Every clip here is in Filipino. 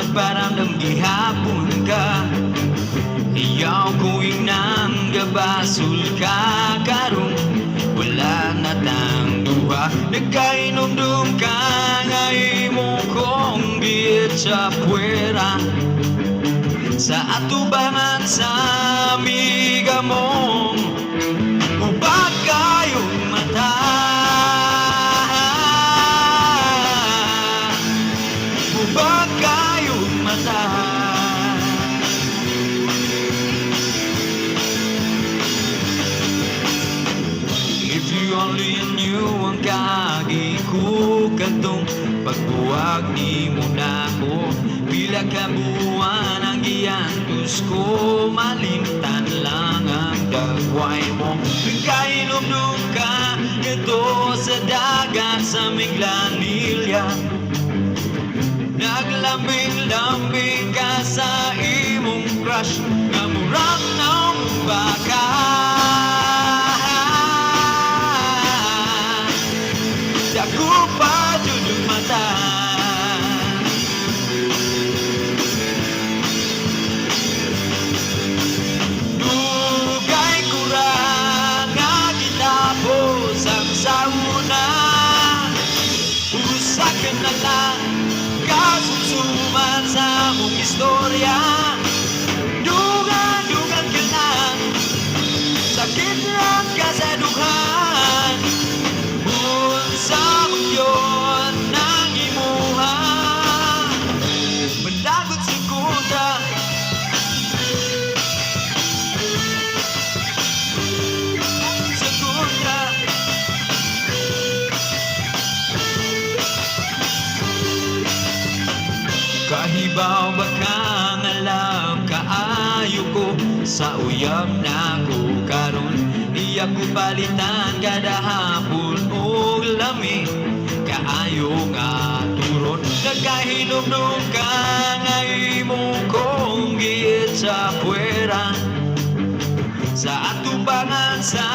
magparamdam gihapon ka. Iyaw ko nang gabasul ka karong Wala na tang duha. Nagkainom-dum ka Nga imo kong biyet sa puwera. Sa atubangan sa amiga mong Kantong pagbuwag ni mo na ko Pila ka buwan ang giyantos ko Malimtan lang ang dagway mo. Nagkainom ka Ito sa dagat sa Miglanilya Naglambing-lambing ka sa imong crush. Nga murang ng Usa ka na lang Kasusuman sa mong istorya Kahibaw ba kang alam? Kaayo ko Sa uyab na ko karon Iya ko palitan kada hapon o lami Kaayo nga turon. Nagkahinom-nom ka nga imo kong giyit sa Sa atubangan sa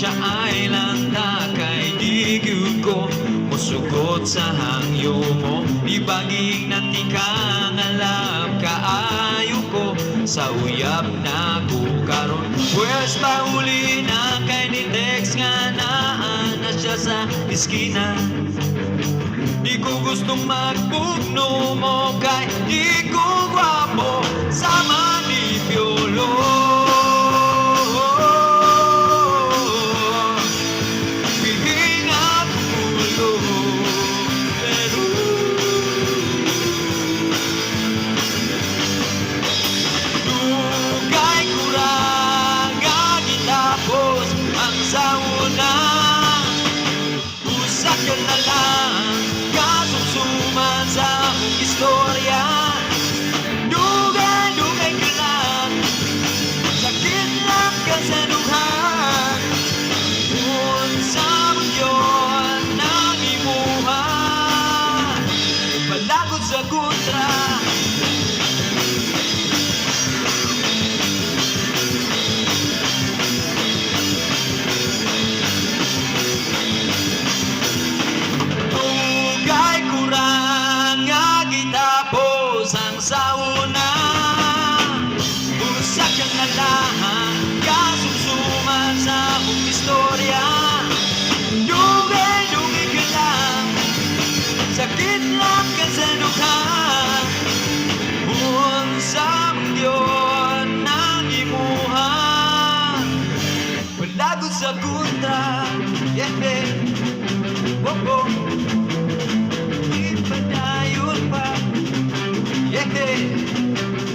Sensya ay lang na kay ko Musugot sa hangyo mo. Ibaging nanti kang alam kaayo ko Sa uyab na ko karon Pwes pauli na kay ni Tex nga naan na siya sa iskina Di ko gustong magpugno mo kay di ko gwapo sa manipyolo Bihing sauna Usa ka na lang kasumsuman sa akong istorya. Dugay-dugay ka lang. Sakit lang ka sa dukhan Unsa mong yun ang imuha Palagod sa kunta Yeah, yeah Whoa, whoa. Ipadayon pa Yeah, yeah